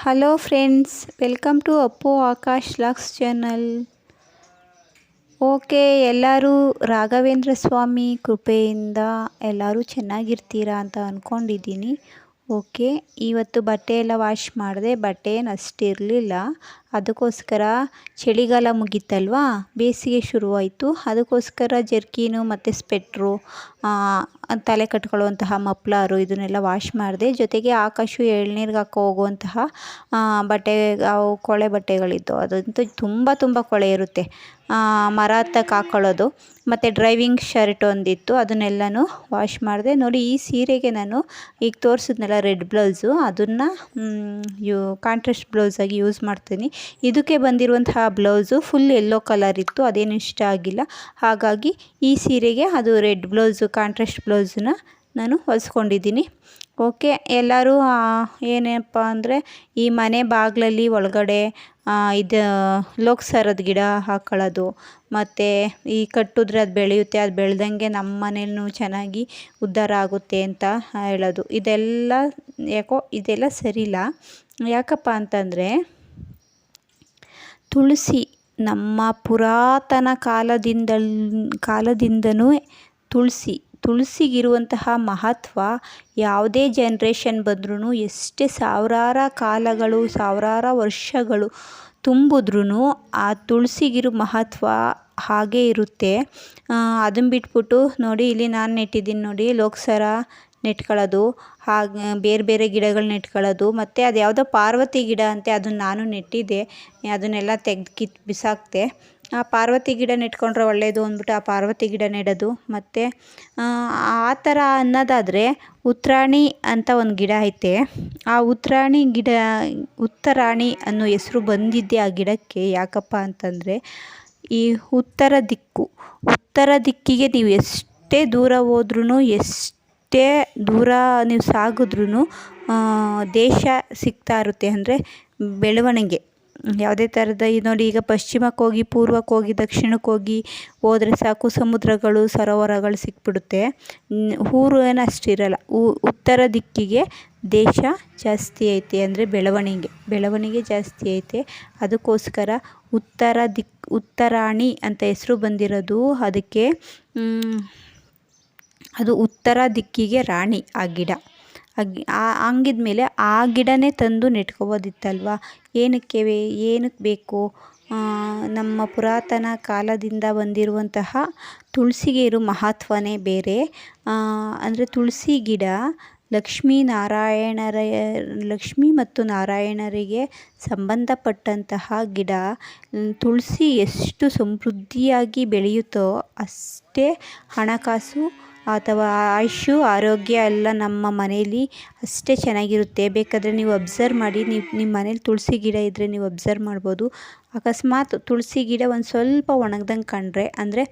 Hello friends welcome to Appu Akash LOX channel okay ಎಲ್ಲರೂ ರಾಘವೇಂದ್ರ ಸ್ವಾಮಿ ಕೃಪೆಯಿಂದ ಎಲ್ಲರೂ ಚೆನ್ನಾಗಿರ್ತೀರಾ ಅಂತ ಅಂದ್ಕೊಂಡಿದ್ದೀನಿ ಓಕೆ, ಇವತ್ತು ಬಟ್ಟೆ ಎಲ್ಲ ವಾಶ್ ಮಾಡಿದೆ ಬಟ್ಟೆ ಏನು ಅಷ್ಟಿರಲಿಲ್ಲ. ಅದಕ್ಕೋಸ್ಕರ ಚಳಿಗಾಲ ಮುಗೀತಲ್ವಾ? ಬೇಸಿಗೆ ಶುರುವಾಯಿತು. ಅದಕ್ಕೋಸ್ಕರ ಜರ್ಕೀನು ಮತ್ತು ಸ್ಪೆಟ್ರು ತಲೆ ಕಟ್ಕೊಳ್ಳುವಂತಹ ಮಪ್ಲಾರು ಇದನ್ನೆಲ್ಲ ವಾಶ್ ಮಾಡಿದೆ. ಜೊತೆಗೆ ಆಕಾಶು ಎಳ್ನೀರಿಗೆ ಹಾಕೋ ಹೋಗುವಂತಹ ಬಟ್ಟೆ, ಅವು ಕೊಳೆ ಬಟ್ಟೆಗಳಿದ್ದು ಅದಂತೂ ತುಂಬ ತುಂಬ ಕೊಳೆ ಇರುತ್ತೆ. ಮರ ಹತ್ತಕ್ಕೆ ಹಾಕ್ಕೊಳ್ಳೋದು ಮತ್ತು ಡ್ರೈವಿಂಗ್ ಶರ್ಟ್ ಒಂದಿತ್ತು, ಅದನ್ನೆಲ್ಲನೂ ವಾಶ್ ಮಾಡಿದೆ. ನೋಡಿ, ಈ ಸೀರೆಗೆ ನಾನು ಈಗ ತೋರಿಸಿದ್ನೆಲ್ಲ ರೆಡ್ ಬ್ಲೌಸು, ಅದನ್ನು ಯೂ, ಕಾಂಟ್ರಾಸ್ಟ್ ಬ್ಲೌಸಾಗಿ ಯೂಸ್ ಮಾಡ್ತೀನಿ. ಇದಕ್ಕೆ ಬಂದಿರುವಂತಹ ಬ್ಲೌಸು ಫುಲ್ ಎಲ್ಲೋ ಕಲರ್ ಇತ್ತು, ಅದೇನು ಇಷ್ಟ ಆಗಿಲ್ಲ. ಹಾಗಾಗಿ ಈ ಸೀರೆಗೆ ಅದು ರೆಡ್ ಬ್ಲೌಸು, ಕಾಂಟ್ರಾಸ್ಟ್ ಬ್ಲೌಸನ್ನ ನಾನು ಹೊಲಿಸ್ಕೊಂಡಿದ್ದೀನಿ. ಓಕೆ, ಎಲ್ಲರೂ ಏನಪ್ಪ ಅಂದರೆ ಈ ಮನೆ ಬಾಗಿಲಲ್ಲಿ ಒಳಗಡೆ ಇದು ಲೋಕ್ಸರದ ಗಿಡ ಹಾಕೊಳ್ಳೋದು. ಮತ್ತು ಈ ಕಟ್ಟಿದ್ರೆ ಅದು ಬೆಳೆಯುತ್ತೆ, ಅದು ಬೆಳೆದಂಗೆ ನಮ್ಮ ಮನೇಲೂ ಚೆನ್ನಾಗಿ ಉದ್ಧಾರ ಆಗುತ್ತೆ ಅಂತ ಹೇಳೋದು. ಇದೆಲ್ಲ ಯಾಕೋ, ಇದೆಲ್ಲ ಸರಿಯಿಲ್ಲ. ಯಾಕಪ್ಪ ಅಂತಂದರೆ, ತುಳಸಿ ನಮ್ಮ ಪುರಾತನ ಕಾಲದಿಂದಲ್, ಕಾಲದಿಂದನೂ ತುಳಸಿ ತುಳಸಿಗಿರುವಂತಹ ಮಹತ್ವ ಯಾವುದೇ ಜನ್ರೇಷನ್ ಬಂದ್ರೂ ಎಷ್ಟೇ ಸಾವಿರಾರು ಕಾಲಗಳು, ಸಾವಿರಾರು ವರ್ಷಗಳು ತುಂಬಿದ್ರೂ ಆ ತುಳಸಿಗಿರೋ ಮಹತ್ವ ಹಾಗೇ ಇರುತ್ತೆ. ಅದನ್ನು ಬಿಟ್ಬಿಟ್ಟು ನೋಡಿ, ಇಲ್ಲಿ ನಾನು ನೆಟ್ಟಿದ್ದೀನಿ ನೋಡಿ, ಲೋಕಸರ ನೆಟ್ಕೊಳ್ಳೋದು ಹಾಗೆ, ಬೇರೆ ಬೇರೆ ಗಿಡಗಳು ನೆಟ್ಕೊಳ್ಳೋದು ಮತ್ತು ಅದು ಯಾವುದೋ ಪಾರ್ವತಿ ಗಿಡ ಅಂತೆ ಅದನ್ನು ನಾನು ನೆಟ್ಟಿದ್ದೆ, ಅದನ್ನೆಲ್ಲ ತೆಗ್ದು ಕಿತ್ತು ಬಿಸಾಕಿದೆ ಆ ಪಾರ್ವತಿ ಗಿಡ ನೆಟ್ಕೊಂಡ್ರೆ ಒಳ್ಳೆಯದು ಅಂದ್ಬಿಟ್ಟು ಆ ಪಾರ್ವತಿ ಗಿಡ ನೆಡೋದು ಮತ್ತು, ಆ ಥರ ಅನ್ನೋದಾದರೆ ಉತ್ತರಾಣಿ ಅಂತ ಒಂದು ಗಿಡ ಐತೆ. ಆ ಉತ್ತರಾಣಿ ಗಿಡ, ಉತ್ತರಾಣಿ ಅನ್ನೋ ಹೆಸರು ಬಂದಿದ್ದೆ ಆ ಗಿಡಕ್ಕೆ ಯಾಕಪ್ಪ ಅಂತಂದರೆ, ಈ ಉತ್ತರ ದಿಕ್ಕು, ಉತ್ತರ ದಿಕ್ಕಿಗೆ ನೀವು ಎಷ್ಟೇ ದೂರ ಹೋದ್ರೂ ಎಷ್ಟೇ ದೂರ ನೀವು ಸಾಗಿದ್ರೂ ದೇಶ ಸಿಗ್ತಾ ಇರುತ್ತೆ. ಅಂದರೆ, ಬೆಳವಣಿಗೆ. ಯಾವುದೇ ಥರದ, ಈ ನೋಡಿ ಈಗ ಪಶ್ಚಿಮಕ್ಕೆ ಹೋಗಿ, ಪೂರ್ವಕ್ಕೆ ಹೋಗಿ, ದಕ್ಷಿಣಕ್ಕೆ ಹೋಗಿ ಹೋದರೆ ಸಾಕು ಸಮುದ್ರಗಳು, ಸರೋವರಗಳು ಸಿಕ್ಬಿಡುತ್ತೆ. ಊರು ಏನು ಅಷ್ಟಿರಲ್ಲ ಉತ್ತರ ದಿಕ್ಕಿಗೆ ದೇಶ ಜಾಸ್ತಿ ಐತೆ ಅಂದರೆ ಬೆಳವಣಿಗೆ. ಬೆಳವಣಿಗೆ ಜಾಸ್ತಿ ಐತೆ. ಅದಕ್ಕೋಸ್ಕರ ಉತ್ತರ ದಿಕ್, ಉತ್ತರಾಣಿ ಅಂತ ಹೆಸರು ಬಂದಿರೋದು. ಅದಕ್ಕೆ ಅದು ಉತ್ತರ ದಿಕ್ಕಿಗೆ ರಾಣಿ ಆ ಗಿಡ. ಹಂಗಿದ್ಮೇಲೆ ಆ ಗಿಡನೇ ತಂದು ನೆಟ್ಕೊಬೋದಿತ್ತಲ್ವ? ಏನಕ್ಕೆ ಏನಕ್ಕೆ ಬೇಕು? ನಮ್ಮ ಪುರಾತನ ಕಾಲದಿಂದ ಬಂದಿರುವಂತಹ ತುಳಸಿಗೆ ಇರೋ ಮಹತ್ವವೇ ಬೇರೆ ಅಂದರೆ ತುಳಸಿ ಗಿಡ ಲಕ್ಷ್ಮೀ ನಾರಾಯಣರ, ಲಕ್ಷ್ಮೀ ಮತ್ತು ನಾರಾಯಣರಿಗೆ ಸಂಬಂಧಪಟ್ಟಂತಹ ಗಿಡ, ತುಳಸಿ ಎಷ್ಟು ಸಮೃದ್ಧಿಯಾಗಿ ಬೆಳೆಯುತ್ತೋ ಅಷ್ಟೇ ಹಣಕಾಸು ಅಥವಾ ಆಯುಷು, ಆರೋಗ್ಯ ಎಲ್ಲ ನಮ್ಮ ಮನೇಲಿ ಅಷ್ಟೇ ಚೆನ್ನಾಗಿರುತ್ತೆ. ಬೇಕಾದರೆ ನೀವು ಅಬ್ಸರ್ವ್ ಮಾಡಿ, ನೀವು ನಿಮ್ಮ ಮನೇಲಿ ತುಳಸಿ ಗಿಡ ಇದ್ದರೆ ನೀವು ಅಬ್ಸರ್ವ್ ಮಾಡ್ಬೋದು. ಅಕಸ್ಮಾತ್ ತುಳಸಿ ಗಿಡ ಒಂದು ಸ್ವಲ್ಪ ಒಣಗ್ದಂಗೆ ಕಂಡರೆ, ಅಂದರೆ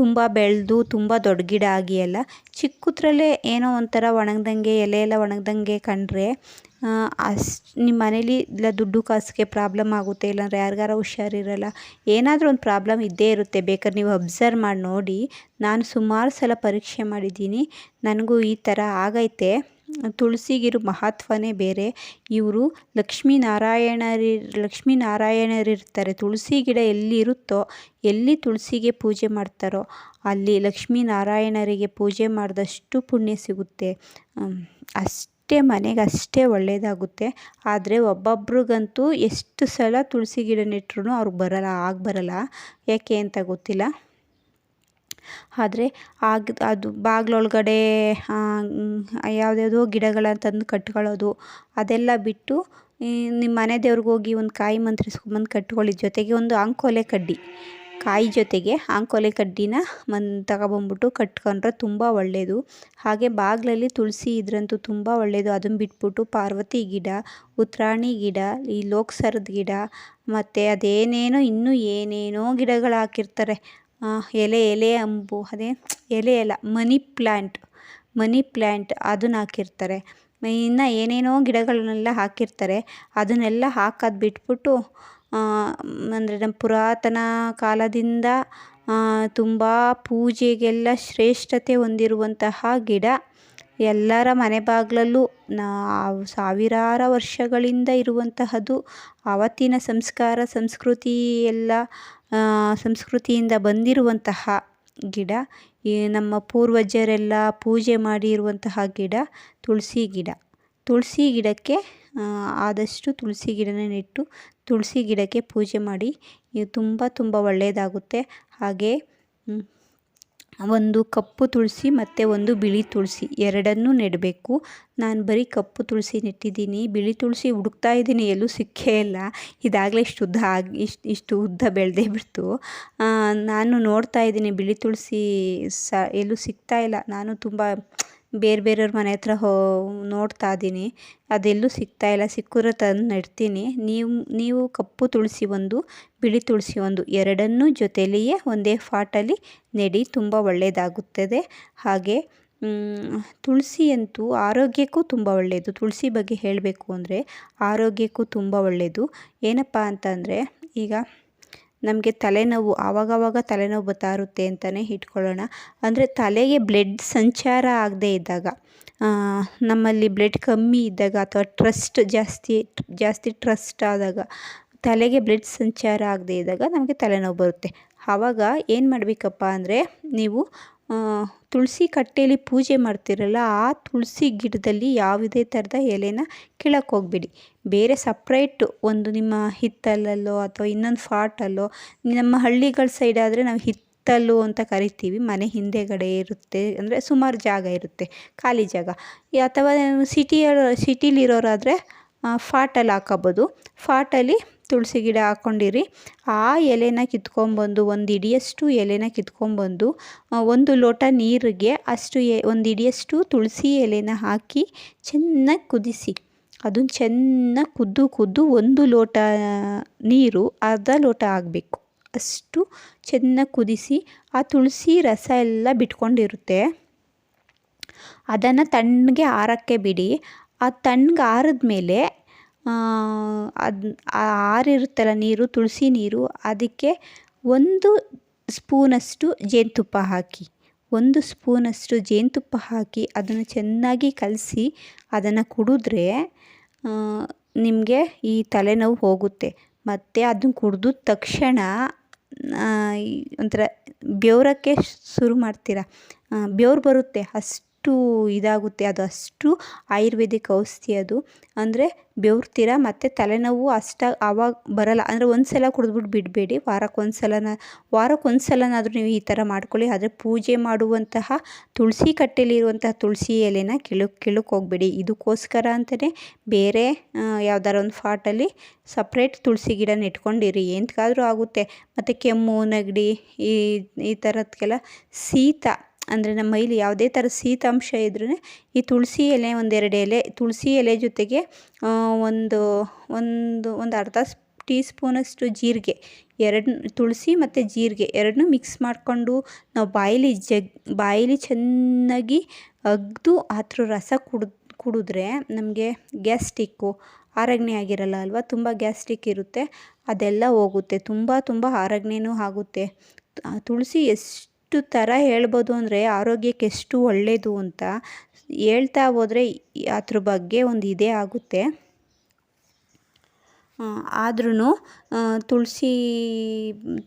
ತುಂಬ ಬೆಳೆದು ತುಂಬ ದೊಡ್ಡ ಗಿಡ ಆಗಿ ಎಲ್ಲ ಚಿಕ್ಕದ್ರಲ್ಲೇ ಏನೋ ಒಂಥರ ಒಣಗ್ದಂಗೆ, ಎಲೆ ಎಲ್ಲ ಒಣಗ್ದಂಗೆ ಕಂಡ್ರೆ ಅಷ್ಟು ನಿಮ್ಮ ಮನೇಲಿ ಇಲ್ಲ ದುಡ್ಡು ಕಾಸಿಗೆ ಪ್ರಾಬ್ಲಮ್ ಆಗುತ್ತೆ, ಇಲ್ಲಾಂದ್ರೆ ಯಾರಿಗಾರ ಹುಷಾರಿರಲ್ಲ ಏನಾದರೂ ಒಂದು ಪ್ರಾಬ್ಲಮ್ ಇದ್ದೇ ಇರುತ್ತೆ, ಬೇಕಾದ್ರೆ ನೀವು ಅಬ್ಸರ್ವ್ ಮಾಡಿ ನೋಡಿ. ನಾನು ಸುಮಾರು ಸಲ ಪರೀಕ್ಷೆ ಮಾಡಿದ್ದೀನಿ, ನನಗೂ ಈ ಥರ ಆಗೈತೆ. ತುಳಸಿಗಿರೋ ಮಹತ್ವವೇ ಬೇರೆ. ಇವರು ಲಕ್ಷ್ಮೀನಾರಾಯಣರಿ, ಲಕ್ಷ್ಮೀನಾರಾಯಣರಿರ್ತಾರೆ. ಲಕ್ಷ್ಮೀ ನಾರಾಯಣರಿರ್ತಾರೆ ತುಳಸಿ ಗಿಡ ಎಲ್ಲಿರುತ್ತೋ ಎಲ್ಲಿ ತುಳಸಿಗೆ ಪೂಜೆ ಮಾಡ್ತಾರೋ ಅಲ್ಲಿ ಲಕ್ಷ್ಮೀನಾರಾಯಣರಿಗೆ ಪೂಜೆ ಮಾಡಿದಷ್ಟು ಪುಣ್ಯ ಸಿಗುತ್ತೆ. ಅಷ್ಟೇ ಮನೆಗೆ ಅಷ್ಟೇ ಒಳ್ಳೆಯದಾಗುತ್ತೆ ಆದರೆ ಒಬ್ಬೊಬ್ರಿಗಂತೂ ಎಷ್ಟು ಸಲ ತುಳಸಿ ಗಿಡ ನೆಟ್ರೂ ಅವ್ರಿಗೆ ಬರಲ್ಲ, ಆಗ ಬರಲ್ಲ. ಯಾಕೆ ಅಂತ ಗೊತ್ತಿಲ್ಲ. ಆದರೆ ಆಗ ಅದು ಬಾಗ್ಲೊಳಗಡೆ ಯಾವುದ್ಯಾವುದೋ ಗಿಡಗಳನ್ನ ತಂದು ಕಟ್ಕೊಳ್ಳೋದು, ಅದೆಲ್ಲ ಬಿಟ್ಟು ನಿಮ್ಮ ಮನೆ ದೇವ್ರಿಗೆ ಹೋಗಿ ಒಂದು ಕಾಯಿ ಮಂತ್ರಿಸ್ಕೊಂಬಂದು ಕಟ್ಕೊಳ್ಳಿ. ಜೊತೆಗೆ ಒಂದು ಅಂಕೋಲೆ ಕಡ್ಡಿ. ಕಾಯಿ ಜೊತೆಗೆ ಅಂಕೋಲೆ ಕಡ್ಡಿನ ಮನ್, ತಗೊಬಂದ್ಬಿಟ್ಟು ಕಟ್ಕೊಂಡ್ರೆ ತುಂಬ ಒಳ್ಳೆಯದು ಹಾಗೆ ಬಾಗಿಲಲ್ಲಿ ತುಳಸಿ ಇದ್ರಂತೂ ತುಂಬ ಒಳ್ಳೆಯದು ಅದನ್ನು ಬಿಟ್ಬಿಟ್ಟು ಪಾರ್ವತಿ ಗಿಡ, ಉತ್ತರಾಣಿ ಗಿಡ, ಈ ಲೋಕ್ಸರದ ಗಿಡ, ಮತ್ತು ಅದೇನೇನೋ ಇನ್ನೂ ಏನೇನೋ ಗಿಡಗಳು ಹಾಕಿರ್ತಾರೆ. ಎಲೆ ಎಲೆ ಅಂಬು, ಅದೇ ಎಲೆ ಅಲ್ಲ, ಮನಿ ಪ್ಲ್ಯಾಂಟ್ ಮನಿ ಪ್ಲ್ಯಾಂಟ್ ಅದನ್ನ ಹಾಕಿರ್ತಾರೆ. ಇನ್ನು ಏನೇನೋ ಗಿಡಗಳನ್ನೆಲ್ಲ ಹಾಕಿರ್ತಾರೆ. ಅದನ್ನೆಲ್ಲ ಹಾಕೋದು ಬಿಟ್ಬಿಟ್ಟು ಅಂದರೆ ನಮ್ಮ ಪುರಾತನ ಕಾಲದಿಂದ ತುಂಬ ಪೂಜೆಗೆಲ್ಲ ಶ್ರೇಷ್ಠತೆ ಹೊಂದಿರುವಂತಹ ಗಿಡ ಎಲ್ಲರ ಮನೆ ಬಾಗಿಲಲ್ಲೂ ಸಾವಿರಾರು ವರ್ಷಗಳಿಂದ ಇರುವಂತಹದ್ದು, ಆವತ್ತಿನ ಸಂಸ್ಕಾರ, ಸಂಸ್ಕೃತಿ ಎಲ್ಲ ಸಂಸ್ಕೃತಿಯಿಂದ ಬಂದಿರುವಂತಹ ಗಿಡ, ಈ ನಮ್ಮ ಪೂರ್ವಜರೆಲ್ಲ ಪೂಜೆ ಮಾಡಿರುವಂತಹ ಗಿಡ, ತುಳಸಿ ಗಿಡ. ತುಳಸಿ ಗಿಡಕ್ಕೆ ಆದಷ್ಟು ತುಳಸಿ ಗಿಡನ ನೆಟ್ಟು ತುಳಸಿ ಗಿಡಕ್ಕೆ ಪೂಜೆ ಮಾಡಿ ತುಂಬ ತುಂಬ ಒಳ್ಳೆಯದಾಗುತ್ತೆ. ಹಾಗೆ ಒಂದು ಕಪ್ಪು ತುಳಸಿ ಮತ್ತು ಒಂದು ಬಿಳಿ ತುಳಸಿ ಎರಡನ್ನೂ ನೆಡಬೇಕು. ನಾನು ಬರೀ ಕಪ್ಪು ತುಳಸಿ ನೆಟ್ಟಿದ್ದೀನಿ. ಬಿಳಿ ತುಳಸಿ ಹುಡುಕ್ತಾ ಇದ್ದೀನಿ, ಎಲ್ಲೂ ಸಿಕ್ಕೇ ಇಲ್ಲ. ಇದಾಗಲೇ ಇಷ್ಟು ಉದ್ದ ಆಗಿ, ಇಷ್ಟು ಇಷ್ಟು ಉದ್ದ ಬೆಳೆದೇ ಬಿಡ್ತು. ನಾನು ನೋಡ್ತಾ ಇದ್ದೀನಿ ಬಿಳಿ ತುಳಸಿ ಸ, ಎಲ್ಲೂ ಸಿಗ್ತಾ ಇಲ್ಲ. ನಾನು ತುಂಬ ಬೇರೆ ಬೇರೆಯವ್ರ ಮನೆ ಹತ್ರ ಹೋ, ನೋಡ್ತಾ ಇದ್ದೀನಿ. ಅದೆಲ್ಲೂ ಸಿಗ್ತಾ ಇಲ್ಲ. ಸಿಕ್ಕಿದ್ರೆ ತಂದು ನೆಡ್ತೀನಿ. ನೀವು ನೀವು ಕಪ್ಪು ತುಳಸಿ ಒಂದು, ಬಿಳಿ ತುಳಸಿ ಒಂದು, ಎರಡನ್ನೂ ಜೊತೆಯಲ್ಲಿಯೇ ಒಂದೇ ಫಾಟಲ್ಲಿ ನೆಡಿ. ತುಂಬ ಒಳ್ಳೆಯದಾಗುತ್ತದೆ ಹಾಗೆ ತುಳಸಿ ಅಂತೂ ಆರೋಗ್ಯಕ್ಕೂ ತುಂಬ ಒಳ್ಳೆಯದು ತುಳಸಿ ಬಗ್ಗೆ ಹೇಳಬೇಕು ಅಂದರೆ ಆರೋಗ್ಯಕ್ಕೂ ತುಂಬ ಒಳ್ಳೆಯದು ಏನಪ್ಪ ಅಂತಂದರೆ, ಈಗ ನಮಗೆ ತಲೆನೋವು, ಆವಾಗವಾಗ ತಲೆನೋವು ಬರ್ತಾ ಇರುತ್ತೆ ಅಂತಲೇ ಇಟ್ಕೊಳ್ಳೋಣ. ಅಂದರೆ ತಲೆಗೆ ಬ್ಲಡ್ ಸಂಚಾರ ಆಗದೇ ಇದ್ದಾಗ ನಮ್ಮಲ್ಲಿ ಬ್ಲಡ್ ಕಮ್ಮಿ ಇದ್ದಾಗ ಅಥವಾ ಟ್ರಸ್ಟ್ ಜಾಸ್ತಿ ಜಾಸ್ತಿ ಟ್ರಸ್ಟ್ ಆದಾಗ, ತಲೆಗೆ ಬ್ಲಡ್ ಸಂಚಾರ ಆಗದೇ ಇದ್ದಾಗ ನಮಗೆ ತಲೆನೋವು ಬರುತ್ತೆ. ಆವಾಗ ಏನು ಮಾಡಬೇಕಪ್ಪ ಅಂದರೆ, ನೀವು ತುಳಸಿ ಕಟ್ಟೆಯಲ್ಲಿ ಪೂಜೆ ಮಾಡ್ತಿರಲ್ಲ, ಆ ತುಳಸಿ ಗಿಡದಲ್ಲಿ ಯಾವುದೇ ಥರದ ಎಲೆನ ಕೀಳಕ್ಕೆ ಹೋಗಬೇಡಿ. ಬೇರೆ ಸಪ್ರೇಟು ಒಂದು ನಿಮ್ಮ ಹಿತ್ತಲಲ್ಲೋ ಅಥವಾ ಇನ್ನೊಂದು ಫಾಟಲ್ಲೋ, ನಮ್ಮ ಹಳ್ಳಿಗಳ ಸೈಡ್ ಆದರೆ ನಾವು ಹಿತ್ತಲು ಅಂತ ಕರಿತೀವಿ. ಮನೆ ಹಿಂದೆಗಡೆ ಇರುತ್ತೆ, ಅಂದರೆ ಸುಮಾರು ಜಾಗ ಇರುತ್ತೆ, ಖಾಲಿ ಜಾಗ. ಅಥವಾ ಸಿಟಿಯ ಸಿಟಿಲಿರೋರಾದರೆ ಫಾಟಲ್ಲಿ ಹಾಕೋಬೋದು. ಫಾಟಲ್ಲಿ ತುಳಸಿ ಗಿಡ ಹಾಕ್ಕೊಂಡಿರಿ ಆ ಎಲೆನ ಕಿತ್ಕೊಂಡ್ಬಂದು ಒಂದು ಹಿಡಿಯಷ್ಟು ಎಲೆನ ಕಿತ್ಕೊಂಬಂದು ಒಂದು ಲೋಟ ನೀರಿಗೆ ಅಷ್ಟು ಎ, ಒಂದು ಹಿಡಿಯಷ್ಟು ತುಳಸಿ ಎಲೆನ ಹಾಕಿ ಚೆನ್ನಾಗಿ ಕುದಿಸಿ. ಅದನ್ನು ಚೆನ್ನಾಗಿ ಕುದ್ದು ಕುದ್ದು ಒಂದು ಲೋಟ ನೀರು ಅರ್ಧ ಲೋಟ ಆಗಬೇಕು. ಅಷ್ಟು ಚೆನ್ನಾಗಿ ಕುದಿಸಿ ಆ ತುಳಸಿ ರಸ ಎಲ್ಲ ಬಿಟ್ಕೊಂಡಿರುತ್ತೆ. ಅದನ್ನು ತಣ್ಣಗೆ ಆರೋಕ್ಕೆ ಬಿಡಿ. ಆ ತಣ್ಣಗೆ ಆರಿದ ಮೇಲೆ ಅದು ಆರಿರುತ್ತಲ್ಲ ನೀರು, ತುಳಸಿ ನೀರು, ಅದಕ್ಕೆ ಒಂದು ಸ್ಪೂನಷ್ಟು ಜೇನುತುಪ್ಪ ಹಾಕಿ, ಒಂದು ಸ್ಪೂನಷ್ಟು ಜೇನುತುಪ್ಪ ಹಾಕಿ ಅದನ್ನು ಚೆನ್ನಾಗಿ ಕಲಸಿ ಅದನ್ನು ಕುಡಿದ್ರೆ ನಿಮಗೆ ಈ ತಲೆನೋವು ಹೋಗುತ್ತೆ. ಮತ್ತು ಅದನ್ನು ಕುಡಿದ ತಕ್ಷಣ ಒಂಥರ, ಬೆವರಕ್ಕೆ ಶುರು ಮಾಡ್ತೀರ? ಬೆವ್ರು ಬರುತ್ತೆ ಅಷ್ಟು. ಅಷ್ಟು ಇದಾಗುತ್ತೆ ಅದು ಅಷ್ಟು ಆಯುರ್ವೇದಿಕ್ ಔಷಧಿ ಅದು. ಅಂದರೆ ಬೆವರ್ತೀರ ಮತ್ತು ತಲೆನೋವು ಅಷ್ಟಾಗಿ ಆವಾಗ ಬರೋಲ್ಲ. ಅಂದರೆ ಒಂದು ಸಲ ಕುಡಿದ್ಬಿಟ್ಟು ಬಿಡಬೇಡಿ. ಒಂದು ಸಲನ ವಾರಕ್ಕೆ ಒಂದು ಸಲನಾದರೂ ನೀವು ಈ ಥರ ಮಾಡ್ಕೊಳ್ಳಿ. ಆದರೆ ಪೂಜೆ ಮಾಡುವಂತಹ ತುಳಸಿ ಕಟ್ಟೆಯಲ್ಲಿರುವಂತಹ ತುಳಸಿ ಎಲೆನ ಕೆಳಕ್ಕೆ ಕೆಳಕ್ಕೆ ಹೋಗಬೇಡಿ. ಇದಕ್ಕೋಸ್ಕರ ಅಂತಲೇ ಬೇರೆ ಯಾವ್ದಾರ ಒಂದು ಫಾಟಲ್ಲಿ ಸಪ್ರೇಟ್ ತುಳಸಿ ಗಿಡ ನೆಟ್ಕೊಂಡಿರಿ ಎಂತಕ್ಕಾದರೂ ಆಗುತ್ತೆ. ಮತ್ತು ಕೆಮ್ಮು, ನೆಗಡಿ, ಈ ಈ ಥರದ್ಕೆಲ್ಲ ಶೀತ. ಅಂದರೆ ನಮ್ಮ ಮೈಲಿ ಯಾವುದೇ ಥರ ಶೀತಾಂಶ ಇದ್ರೂ ಈ ತುಳಸಿ ಎಲೆ ಒಂದೆರಡು ಎಲೆ, ತುಳಸಿ ಎಲೆ ಜೊತೆಗೆ ಒಂದು ಒಂದು ಒಂದು ಅರ್ಧ ಟೀ ಸ್ಪೂನಷ್ಟು ಜೀರಿಗೆ ಎರಡು ತುಳಸಿ ಮತ್ತು ಜೀರಿಗೆ ಎರಡನ್ನೂ ಮಿಕ್ಸ್ ಮಾಡಿಕೊಂಡು ನಾವು ಬಾಯಲ್ಲಿ ಜಗ್ ಬಾಯಲ್ಲಿ ಚೆನ್ನಾಗಿ ಅಗ್ದು ಅದ್ರ ರಸ ಕುಡ್ದು ಕುಡಿದ್ರೆ ನಮಗೆ ಗ್ಯಾಸ್ಟಿಕ್ಕು, ಆರಗ್ನೆ ಆಗಿರಲ್ಲ ಅಲ್ವಾ? ತುಂಬ ಗ್ಯಾಸ್ಟಿಕ್ ಇರುತ್ತೆ. ಅದೆಲ್ಲ ಹೋಗುತ್ತೆ. ತುಂಬ ತುಂಬ ಆರಗ್ನೆಯೂ ಆಗುತ್ತೆ. ತುಳಸಿ ಎಷ್ಟು ಎಷ್ಟು ಥರ ಹೇಳ್ಬೋದು ಅಂದರೆ ಆರೋಗ್ಯಕ್ಕೆ ಎಷ್ಟು ಒಳ್ಳೆಯದು ಅಂತ ಹೇಳ್ತಾ ಹೋದರೆ ಅದ್ರ ಬಗ್ಗೆ ಒಂದು ಇದೇ ಆಗುತ್ತೆ. ಆದ್ರೂ ತುಳಸಿ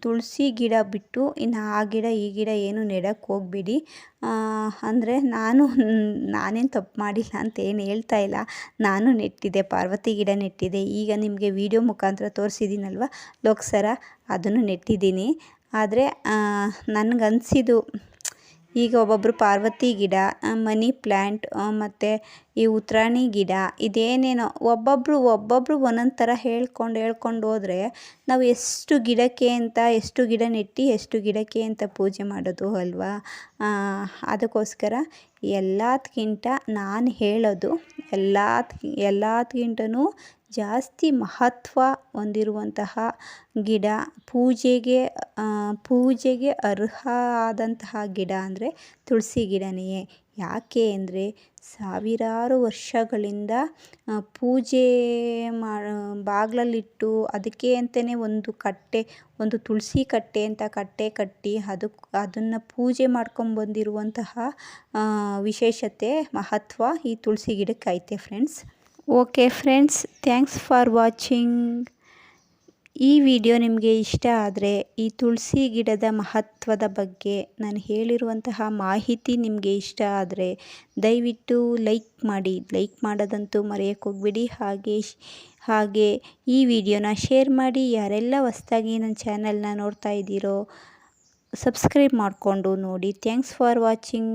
ತುಳಸಿ ಗಿಡ ಬಿಟ್ಟು ಇನ್ನು ಆ ಗಿಡ ಈ ಗಿಡ ಏನು ನೆಡಕ್ಕೆ ಹೋಗಬೇಡಿ. ಅಂದರೆ ನಾನು, ನಾನೇನು ತಪ್ಪು ಮಾಡಿಲ್ಲ ಅಂತ ಏನು ಹೇಳ್ತಾ ಇಲ್ಲ. ನಾನು ನೆಟ್ಟಿದ್ದೆ, ಪಾರ್ವತಿ ಗಿಡ ನೆಟ್ಟಿದ್ದೆ. ಈಗ ನಿಮಗೆ ವಿಡಿಯೋ ಮುಖಾಂತರ ತೋರಿಸಿದ್ದೀನಲ್ವ? ಲೋಕ್ಸರ ಅದನ್ನು ನೆಟ್ಟಿದ್ದೀನಿ. ಆದರೆ ನನಗನ್ಸಿದ್ದು, ಈಗ ಒಬ್ಬೊಬ್ಬರು ಪಾರ್ವತಿ ಗಿಡ ಮನಿ ಪ್ಲ್ಯಾಂಟ್ ಮತ್ತು ಈ ಉತ್ತರಾಣಿ ಗಿಡ, ಇದೇನೇನೋ ಒಬ್ಬೊಬ್ಬರು ಒಬ್ಬೊಬ್ಬರು ಒಂದೊಂದು ಥರ ಹೇಳ್ಕೊಂಡು ಹೇಳ್ಕೊಂಡು ಹೋದರೆ, ನಾವು ಎಷ್ಟು ಗಿಡಕ್ಕೆ ಅಂತ, ಎಷ್ಟು ಗಿಡ ನೆಟ್ಟು ಎಷ್ಟು ಗಿಡಕ್ಕೆ ಅಂತ ಪೂಜೆ ಮಾಡೋದು ಅಲ್ವಾ? ಅದಕ್ಕೋಸ್ಕರ ಎಲ್ಲದಕ್ಕಿಂತ ನಾನು ಹೇಳೋದು ಎಲ್ಲದ ಎಲ್ಲದಕ್ಕಿಂತನೂ ಜಾಸ್ತಿ ಮಹತ್ವ ಹೊಂದಿರುವಂತಹ ಗಿಡ, ಪೂಜೆಗೆ ಪೂಜೆಗೆ ಅರ್ಹ ಆದಂತಹ ಗಿಡ ಅಂದರೆ ತುಳಸಿ ಗಿಡನೇ ಯಾಕೆ ಅಂದರೆ ಸಾವಿರಾರು ವರ್ಷಗಳಿಂದ ಪೂಜೆ ಮಾ, ಬಾಗಿಲಲ್ಲಿಟ್ಟು ಅದಕ್ಕೆ ಅಂತಲೇ ಒಂದು ಕಟ್ಟೆ, ಒಂದು ತುಳಸಿ ಕಟ್ಟೆ ಅಂತ ಕಟ್ಟೆ ಕಟ್ಟಿ ಅದಕ್ಕೆ ಅದನ್ನು ಪೂಜೆ ಮಾಡ್ಕೊಂಬಂದಿರುವಂತಹ ವಿಶೇಷತೆ, ಮಹತ್ವ ಈ ತುಳಸಿ ಗಿಡಕ್ಕೆ ಐತೆ friends okay friends thanks for watching ಈ ವಿಡಿಯೋ ನಿಮಗೆ ಇಷ್ಟ ಆದರೆ ಈ ತುಳಸಿ ಗಿಡದ ಮಹತ್ವದ ಬಗ್ಗೆ ನಾನು ಹೇಳಿರುವಂತಹ ಮಾಹಿತಿ ನಿಮಗೆ ಇಷ್ಟ ಆದರೆ ದಯವಿಟ್ಟು ಲೈಕ್ ಮಾಡಿ. ಲೈಕ್ ಮಾಡೋದಂತೂ ಮರೆಯೋಕ್ಕೆ ಹೋಗ್ಬೇಡಿ. ಹಾಗೆ ಹಾಗೆ ಈ ವಿಡಿಯೋನ ಶೇರ್ ಮಾಡಿ. ಯಾರೆಲ್ಲ ಹೊಸ್ದಾಗಿ ನನ್ನ ಚಾನಲ್ನ ನೋಡ್ತಾ ಇದ್ದೀರೋ ಸಬ್ಸ್ಕ್ರೈಬ್ ಮಾಡಿಕೊಂಡು ನೋಡಿ. Thanks for watching